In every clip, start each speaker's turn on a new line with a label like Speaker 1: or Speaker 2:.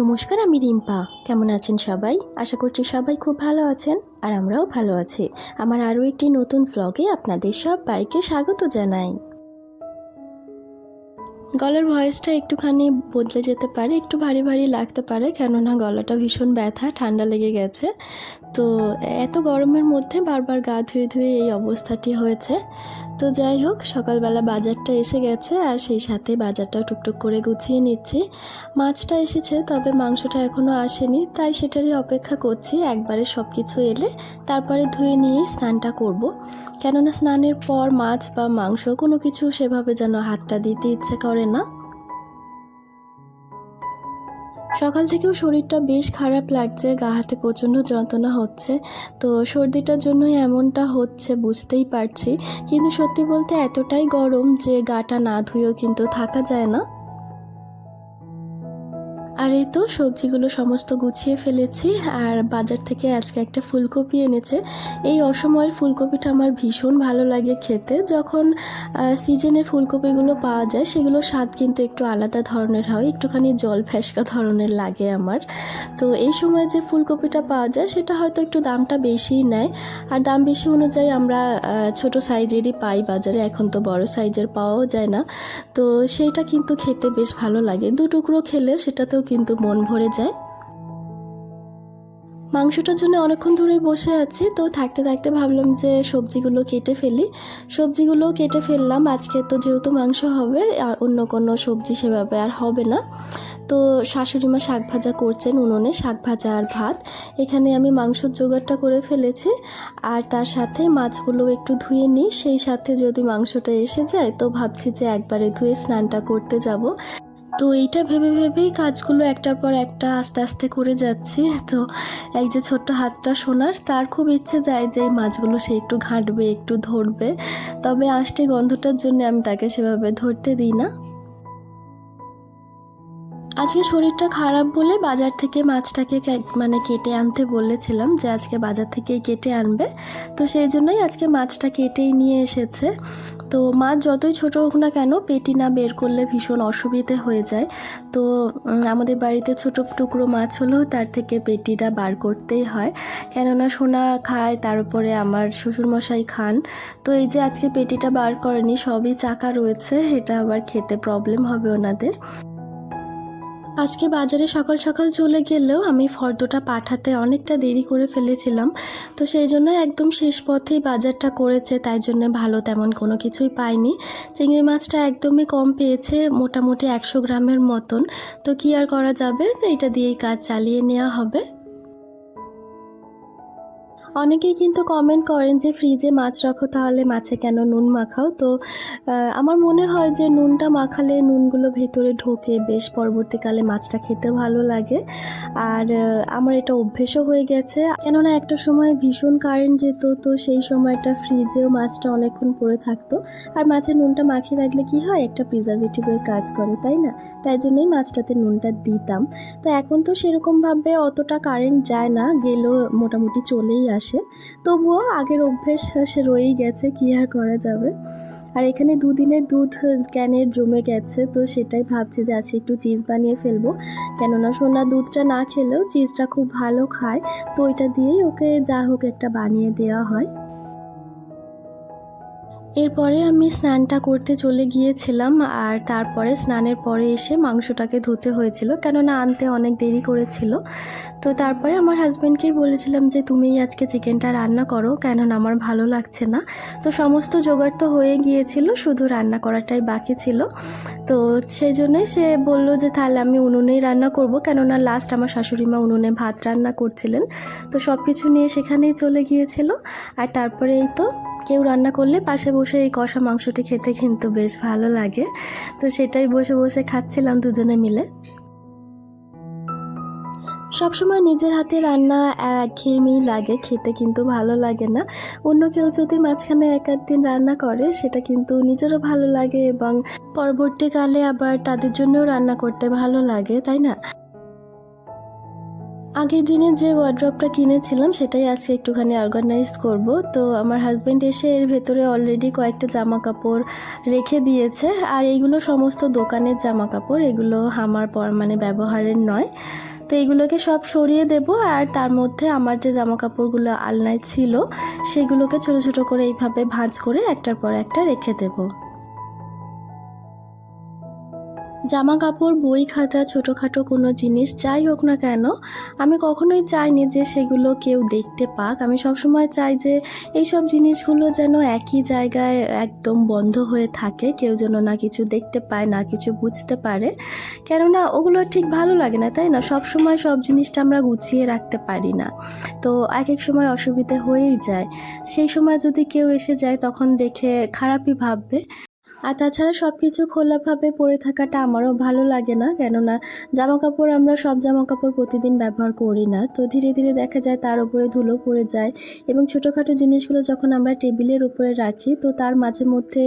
Speaker 1: নমস্কার, আমি রিম্পা। কেমন আছেন সবাই? আশা করছি সবাই খুব ভালো আছেন আর আমরাও ভালো আছি। আমার আরও একটি নতুন ভ্লগে আপনাদের সব বাইকে স্বাগত জানাই। গলার ভয়েসটা একটুখানি বদলে যেতে পারে, একটু ভারী ভারী লাগতে পারে, কেননা গলাটা ভীষণ ব্যথা, ঠান্ডা লেগে গেছে। তো এত গরমের মধ্যে বারবার গা ধুয়ে ধুয়ে এই অবস্থাটি হয়েছে। তো যাই হোক, সকালবেলা বাজারটা এসে গেছে আর সেই সাথে বাজারটা টুকটুক করে গুছিয়ে নিচ্ছি। মাছটা এসেছে, তবে মাংসটা এখনও আসেনি, তাই সেটারই অপেক্ষা করছি। একবারে সব কিছু এলে তারপরে ধুয়ে নিয়ে স্নানটা করব। কেননা স্নানের পর মাছ বা মাংস কোনো কিছু সেভাবে যেন হাতটা দিতে ইচ্ছে করে না। সকাল থেকেও শরীরটা বেশ খারাপ লাগছে, গা হাতে প্রচণ্ড যন্ত্রণা হচ্ছে। তো সর্দিটার জন্যই এমনটা হচ্ছে, বুঝতেই পারছি। কিন্তু সত্যি বলতে এতটাই গরম যে গাটা না ধুয়েও কিন্তু থাকা যায় না। আর এই তো সবজিগুলো সমস্ত গুছিয়ে ফেলেছি, আর বাজার থেকে আজকে একটা ফুলকপি এনেছে। এই অসময়ের ফুলকপিটা আমার ভীষণ ভালো লাগে খেতে। যখন সিজনের ফুলকপিগুলো পাওয়া যায়, সেগুলোর স্বাদ কিন্তু একটু আলাদা ধরনের হয়, একটুখানি জল ফ্যাসকা ধরনের লাগে আমার। তো এই সময় যে ফুলকপিটা পাওয়া যায়, সেটা হয়তো একটু দামটা বেশিই নেয়। আর দাম বেশি অনুযায়ী আমরা ছোট সাইজেরই পাই বাজারে, এখন তো বড় সাইজের পাওয়াও যায় না। তো সেইটা কিন্তু খেতে বেশ ভালো লাগে। দু টুকরো খেলে সেটাতেও কিন্তু মন ভরে যায়। মাংসটার জন্য অনেকক্ষণ ধরেই বসে আছি, তো থাকতে থাকতে ভাবলাম যে সবজিগুলো কেটে ফেলি। সবজিগুলো কেটে ফেললাম, আজকে তো যেহেতু মাংস হবে, আর অন্য কোনো সবজি সেভাবে আর হবে না। তো শাশুড়ি মা শাক ভাজা করছেন উনুনে, শাক ভাজা আর ভাত। এখানে আমি মাংসর জোগাড়টা করে ফেলেছি, আর তার সাথে মাছগুলো একটু ধুয়ে নিই। সেই সাথে যদি মাংসটা এসে যায়, তো ভাবছি যে একবারে ধুয়ে স্নানটা করতে যাব। তো এইটা ভেবে ভেবেই কাজগুলো একটার পর একটা আস্তে আস্তে করে যাচ্ছি। তো এই যে ছোট্ট হাতটা সোনার, তার খুব ইচ্ছে যায় যে এই মাছগুলো সে একটু ঘাঁটবে, একটু ধরবে। তবে আষ্টে গন্ধটার জন্য আমি তাকে সেভাবে ধরতে দিই না। আজকে শরীরটা খারাপ বলে বাজার থেকে মাছটাকে মানে কেটে আনতে বলেছিলাম যে আজকে বাজার থেকেই কেটে আনবে। তো সেই জন্যই আজকে মাছটা কেটেই নিয়ে এসেছে। তো মাছ যতই ছোট হোক না কেন, পেটি না বের করলে ভীষণ অসুবিধে হয়ে যায়। তো আমাদের বাড়িতে ছোট টুকরো মাছ হলেও তার থেকে পেটিটা বার করতেই হয়। কেননা সোনা খায় তার উপরে আমার শ্বশুরমশাই খান। তো এই যে আজকে পেটিটা বার করেনি, সবই চাকা রয়েছে, এটা আবার খেতে প্রবলেম হবে ওনাদের। আজকে বাজারে সকাল সকাল চলে গেলেও আমি ফর্দটা পাঠাতে অনেকটা দেরি করে ফেলেছিলাম। তো সেই জন্য একদম শেষ পথেই বাজারটা করেছে, তাই জন্য ভালো তেমন কোনো কিছুই পাইনি। চিংড়ি মাছটা একদমই কম পেয়েছে, মোটামুটি একশো গ্রামের মতন। তো কি আর করা যাবে? এটা দিয়েই কাজ চালিয়ে নেওয়া হবে। অনেকেই কিন্তু কমেন্ট করেন যে, ফ্রিজে মাছ রাখো তাহলে মাছে কেন নুন মাখাও? তো আমার মনে হয় যে, নুনটা মাখালে নুনগুলো ভেতরে ঢোকে, বেশ পরবর্তীকালে মাছটা খেতে ভালো লাগে। আর আমার এটা অভ্যেসও হয়ে গেছে। কেননা একটা সময় ভীষণ কারেন্ট যেত, তো সেই সময়টা ফ্রিজেও মাছটা অনেকক্ষণ পড়ে থাকতো। আর মাছের নুনটা মাখিয়ে রাখলে কি হয়? একটা প্রিজারভেটিভের কাজ করে, তাই না? তাই জন্যই মাছটাতে নুনটা দিতাম। তো এখন তো সেরকমভাবে অতটা কারেন্ট যায় না, গেলেও মোটামুটি চলেই আসে। তবুও আগের অভ্যেস সে রয়েই গেছে, কি আর করা যাবে? আর এখানে দুদিনের দুধ ক্যানের জমে গেছে, তো সেটাই ভাবছি যে আজকে একটু চিজ বানিয়ে ফেলব। কেননা সোনা দুধটা না খেলেও চিজটা খুব ভালো খায়, তো ওইটা দিয়েই ওকে যা হোক একটা বানিয়ে দেওয়া হয়। এরপরে আমি স্নানটা করতে চলে গিয়েছিলাম, আর তারপরে স্নানের পরে এসে মাংসটাকে ধুতে হয়েছিল, কেননা আনতে অনেক দেরি করেছিল। তো তারপরে আমার হাজব্যান্ডকেই বলেছিলাম যে, তুমিই আজকে চিকেনটা রান্না করো, কেননা আমার ভালো লাগছে না। তো সমস্ত জোগাড় তো হয়ে গিয়েছিল, শুধু রান্না করাটাই বাকি ছিল। তো সেই জন্যে সে বলল যে, তাহলে আমি উনুনেই রান্না করব। কেননা লাস্ট আমার শাশুড়ি মা উনুনে ভাত রান্না করছিলেন। তো সব কিছু নিয়ে সেখানেই চলে গিয়েছিল। আর তারপরে এই তো কেউ রান্না করলে পাশে বসে এই কষা মাংসটি খেতে কিন্তু বেশ ভালো লাগে। তো সেটাই বসে বসে খাচ্ছিলাম দুজনে মিলে। সবসময় নিজের হাতে রান্না একঘেয়েমি লাগে, খেতে কিন্তু ভালো লাগে না। অন্য কেউ যদি মাঝখানে এক দিন রান্না করে, সেটা কিন্তু নিজেরও ভালো লাগে এবং পরবর্তীকালে আবার তাদের জন্যও রান্না করতে ভালো লাগে, তাই না? আগের দিনে যে ওয়ার্ড্রপটা কিনেছিলাম, সেটাই আজকে একটুখানি অর্গানাইজ করব। তো আমার হাজব্যান্ড এসে এর ভেতরে অলরেডি কয়েকটা জামা কাপড় রেখে দিয়েছে। আর এইগুলো সমস্ত দোকানের জামা কাপড় এগুলো আমার পর মানে ব্যবহারের নয়। তো এগুলোকে সব সরিয়ে দেব আর তার মধ্যে আমার যে জামা কাপড়গুলো আলনায় ছিল, সেগুলোকে ছোট ছোট করে এইভাবে ভাঁজ করে একটার পর একটা রেখে দেবো। জামা কাপড় বই খাতা, ছোটোখাটো কোনো জিনিস, যাই হোক না কেন, আমি কখনোই চাইনি যে সেগুলো কেউ দেখতে পাক। আমি সবসময় চাই যে এইসব জিনিসগুলো যেন একই জায়গায় একদম বন্ধ হয়ে থাকে, কেউ যেন না কিছু দেখতে পায়, না কিছু বুঝতে পারে। কেননা ওগুলো ঠিক ভালো লাগে না, তাই না? সব সময় সব জিনিসটা আমরা গুছিয়ে রাখতে পারি না। তো এক এক সময় অসুবিধে হয়েই যায়। সেই সময় যদি কেউ এসে যায়, তখন দেখে খারাপই ভাববে। আর তাছাড়া সব কিছু খোলাভাবে পরে থাকাটা আমারও ভালো লাগে না। কেননা জামা কাপড় আমরা সব জামা কাপড় প্রতিদিন ব্যবহার করি না। তো ধীরে ধীরে দেখা যায় তার উপরে ধুলো পড়ে যায় এবং ছোটোখাটো জিনিসগুলো যখন আমরা টেবিলের উপরে রাখি, তো তার মাঝে মধ্যে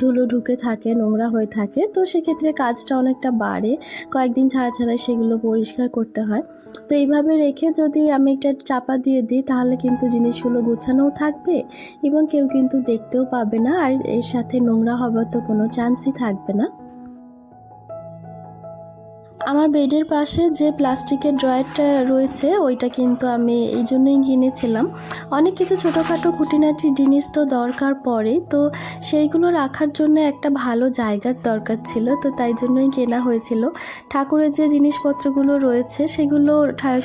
Speaker 1: ধুলো ঢুকে থাকে, নোংরা হয়ে থাকে। তো সেক্ষেত্রে কাজটা অনেকটা বাড়ে। কয়েকদিন ছাড়া ছাড়াই সেগুলো পরিষ্কার করতে হয়। তো এইভাবে রেখে যদি আমি একটা চাপা দিয়ে দিই, তাহলে কিন্তু জিনিসগুলো গোছানোও থাকবে এবং কেউ কিন্তু দেখতেও পাবে না। আর এর সাথে নোংরা হবার তো কোনো চান্সই থাকবে না। আমার বেডের পাশে যে প্লাস্টিকের ড্রয়ারটা রয়েছে, ওইটা কিন্তু আমি এই জন্যই কিনেছিলাম। অনেক কিছু ছোটোখাটো খুঁটিনাটি জিনিস তো দরকার পড়ে, তো সেইগুলো রাখার জন্য একটা ভালো জায়গার দরকার ছিল, তো তাই জন্যই কেনা হয়েছিল। ঠাকুরের যে জিনিসপত্রগুলো রয়েছে, সেগুলো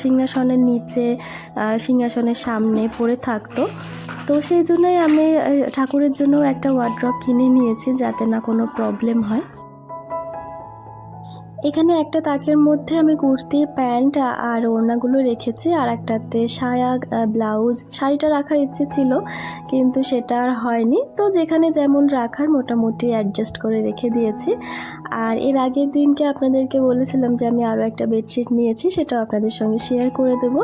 Speaker 1: সিংহাসনের নিচে সিংহাসনের সামনে পড়ে থাকতো। তো সেই জন্যই আমি ঠাকুরের জন্য একটা ওয়ার্ড্রপ কিনে নিয়েছি, যাতে না কোনো প্রবলেম হয়। এখানে একটা তাকের মধ্যে আমি কুর্তি, প্যান্ট আর ওড়নাগুলো রেখেছি, আর একটাতে সায়া ব্লাউজ। শাড়িটা রাখার ইচ্ছে ছিল, কিন্তু সেটা আর হয়নি। তো যেখানে যেমন রাখার, মোটামুটি অ্যাডজাস্ট করে রেখে দিয়েছি। আর এর আগের দিনকে আপনাদেরকে বলেছিলাম যে আমি আরও একটা বেডশিট নিয়েছি, সেটাও আপনাদের সঙ্গে শেয়ার করে দেব।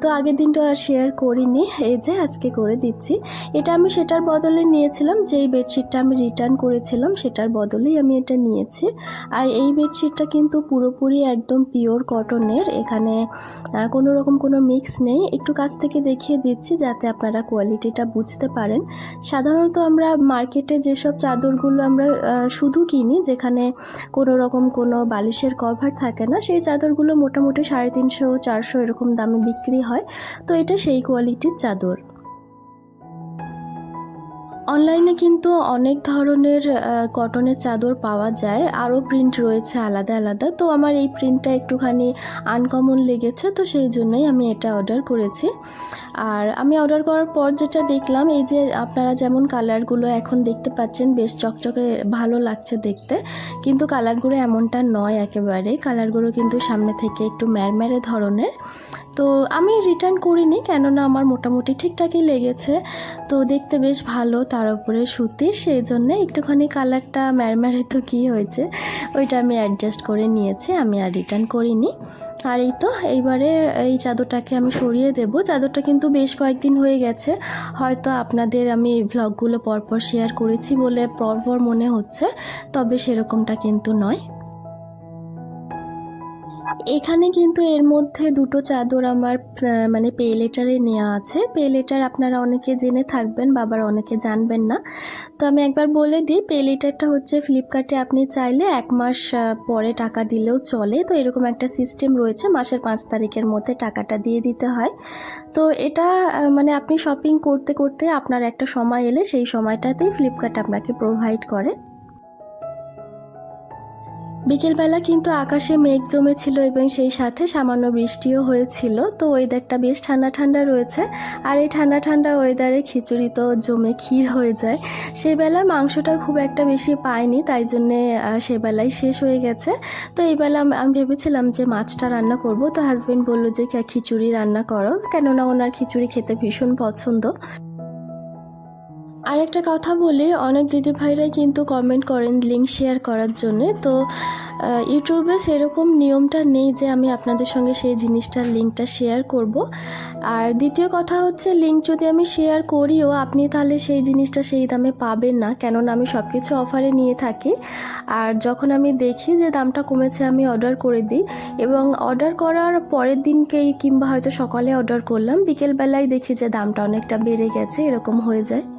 Speaker 1: তো আগের দিনটা আর শেয়ার করিনি, এই যে আজকে করে দিচ্ছি। এটা আমি সেটার বদলে নিয়েছিলাম, যেই বেডশিটটা আমি রিটার্ন করেছিলাম, সেটার বদলেই আমি এটা নিয়েছি। আর এই বেডশিটটা কিন্তু পুরোপুরি একদম পিওর কটনের এখানে কোনো রকম কোনো মিক্স নেই। একটু কাছ থেকে দেখিয়ে দিচ্ছি, যাতে আপনারা কোয়ালিটিটা বুঝতে পারেন। সাধারণত আমরা মার্কেটে যেসব চাদরগুলো আমরা শুধু কিনি, যেখানে কোনো রকম কোনো বালিশের কভার থাকে না, সেই চাদরগুলো মোটামুটি সাড়ে তিনশো, চারশো এরকম দামে বিক্রি হয়। তো এটা সেই কোয়ালিটির চাদর। অনলাইনে কিন্তু অনেক ধরনের কটনের চাদর পাওয়া যায়। আরও প্রিন্ট রয়েছে আলাদা আলাদা। তো আমার এই প্রিন্টটা একটুখানি আনকমন লেগেছে, তো সেই জন্যই আমি এটা অর্ডার করেছি। আর আমি অর্ডার করার পর যেটা দেখলাম, এই যে আপনারা যেমন কালারগুলো এখন দেখতে পাচ্ছেন, বেশ চকচকে ভালো লাগছে দেখতে। কিন্তু কালারগুলো এমনটা নয় একেবারে। কালারগুলো কিন্তু সামনে থেকে একটু ম্যারম্যারে ধরনের। তো আমি রিটার্ন করিনি, কেননা আমার মোটামুটি ঠিকঠাকই লেগেছে। তো দেখতে বেশ ভালো, তার উপরে সুতির। সেই জন্য একটুখানি কালারটা ম্যারম্যারে তো কী হয়েছে, ওইটা আমি অ্যাডজাস্ট করে নিয়েছি, আমি আর রিটার্ন করিনি। আর এই তো, এইবারে এই চাদরটাকে আমি সরিয়ে দেব। চাদরটা কিন্তু বেশ কয়েকদিন হয়ে গেছে। হয়তো আপনাদের আমি এই ভ্লগগুলো পরপর শেয়ার করেছি বলে পরপর মনে হচ্ছে, তবে সেরকমটা কিন্তু নয়। এখানে কিন্তু এর মধ্যে দুটো চাদর আমার মানে পে লেটারে নেওয়া আছে। পে লেটার আপনারা অনেকে জেনে থাকবেন, বাবার অনেকে জানবেন না। তো আমি একবার বলে দিই পে লেটারটা হচ্ছে ফ্লিপকার্টে আপনি চাইলে এক মাস পরে টাকা দিলেও চলে। তো এরকম একটা সিস্টেম রয়েছে, মাসের পাঁচ তারিখের মধ্যে টাকাটা দিয়ে দিতে হয়। তো এটা মানে আপনি শপিং করতে করতে আপনার একটা সময় এলে সেই সময়টাতেই ফ্লিপকার্ট আপনাকে প্রোভাইড করে। বিকেলবেলা কিন্তু আকাশে মেঘ জমেছিল এবং সেই সাথে সামান্য বৃষ্টিও হয়েছিল, তো ওয়েদারটা বেশ ঠান্ডা ঠান্ডা রয়েছে। আর এই ঠান্ডা ঠান্ডা ওয়েদারে খিচুড়ি তো জমে ক্ষীর হয়ে যায়। সেই বেলায় মাংসটা খুব একটা বেশি পাইনি, তাই জন্যে সেবেলায় শেষ হয়ে গেছে। তো এই বেলা আমি- ভেবেছিলাম যে মাছটা রান্না করব, তো হাজবেন্ড বলল যে "কে- খিচুড়ি রান্না করো। কেননা ওনার খিচুড়ি খেতে ভীষণ পছন্দ। আর একটা কথা বলি, অনেক দিদি ভাইরাই কিন্তু কমেন্ট করেন লিঙ্ক শেয়ার করার জন্য। তো ইউটিউবে সেরকম নিয়মটা নেই যে আমি আপনাদের সঙ্গে সেই জিনিসটার লিঙ্কটা শেয়ার করব। আর দ্বিতীয় কথা হচ্ছে লিঙ্ক যদি আমি শেয়ার করিও, আপনি তাহলে সেই জিনিসটা সেই দামে পাবেন না। কেননা আমি সব কিছু অফারে নিয়ে থাকি। আর যখন আমি দেখি যে দামটা কমেছে, আমি অর্ডার করে দিই। এবং অর্ডার করার পরের দিনকেই কিংবা হয়তো সকালে অর্ডার করলাম, বিকেলবেলায় দেখি যে দামটা অনেকটা বেড়ে গেছে, এরকম হয়ে যায়।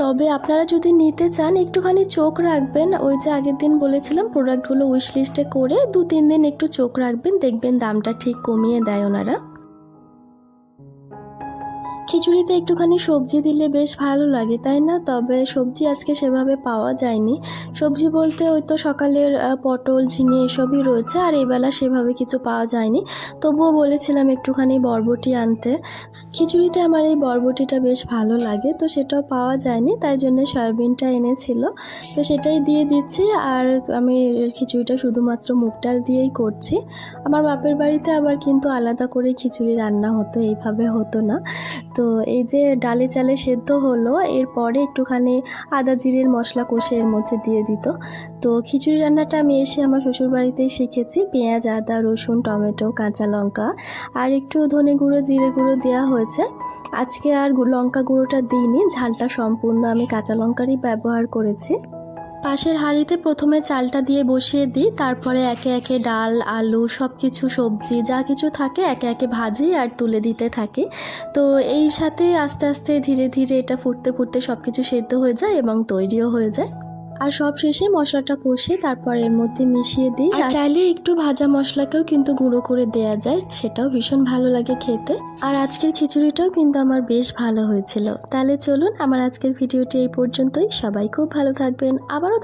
Speaker 1: তবে আপনারা যদি নিতে চান, একটুখানি চোখ রাখবেন। ওই যে আগের দিন বলেছিলাম প্রোডাক্টগুলো উইশ লিস্টে করে দু তিন দিন একটু চোখ রাখবেন, দেখবেন দামটা ঠিক কমিয়ে দেয় ওনারা। খিচুড়িতে একটুখানি সবজি দিলে বেশ ভালো লাগে, তাই না? তবে সবজি আজকে সেভাবে পাওয়া যায়নি। সবজি বলতে ওই তো সকালের পটল, ঝিঙে এসবই রয়েছে, আর এবেলা সেভাবে কিছু পাওয়া যায়নি। তবুও বলেছিলাম একটুখানি বরবটি আনতে। খিচুড়িতে আমার এই বরবটিটা বেশ ভালো লাগে, তো সেটাও পাওয়া যায়নি, তাই জন্য সয়াবিনটা এনেছিল। তো সেটাই দিয়ে দিচ্ছি, আর আমি খিচুড়িটা শুধুমাত্র মুগ ডাল দিয়েই করছি। আমার বাপের বাড়িতে আবার কিন্তু আলাদা করে খিচুড়ি রান্না হতো, এইভাবে হতো না। তো এই যে ডালে চালে সেদ্ধ হলো, এরপরে একটুখানি আদা জিরের মশলা কষে এর মধ্যে দিয়ে দিত। তো খিচুড়ি রান্নাটা আমি এসে আমার শ্বশুর বাড়িতেই শিখেছি, পেঁয়াজ, আদা, রসুন, টমেটো, কাঁচা লঙ্কা। আর একটু ধনে গুঁড়ো, জিরে গুঁড়ো দেওয়া হয়েছে। আজকে আর লঙ্কা গুঁড়োটা দিইনি, ঝালটা সম্পূর্ণ আমি কাঁচা লঙ্কারই ব্যবহার করেছি। পাশের হাঁড়িতে প্রথমে চালটা দিয়ে বসিয়ে দিই, তারপরে একে একে ডাল, আলু সব কিছু সবজি, যা কিছু থাকে একে একে ভাজি আর তুলে দিতে থাকি। তো এই সাথে আস্তে আস্তে ধীরে ধীরে এটা ফুটতে ফুটতে সব কিছু সেদ্ধ হয়ে যায় এবং তৈরিও হয়ে যায়। আর সব শেষে মশলাটা কষে তারপর এর মধ্যে মিশিয়ে দিই। আর চাইলে একটু ভাজা মশলাকেও কিন্তু গুঁড়ো করে দেয়া যায়, সেটাও ভীষণ ভালো লাগে খেতে। আর আজকের খিচুড়িটাও কিন্তু আমার বেশ ভালো হয়েছিল। তাহলে চলুন, আমার আজকের ভিডিওটি এই পর্যন্তই। সবাই খুব ভালো থাকবেন। আবারও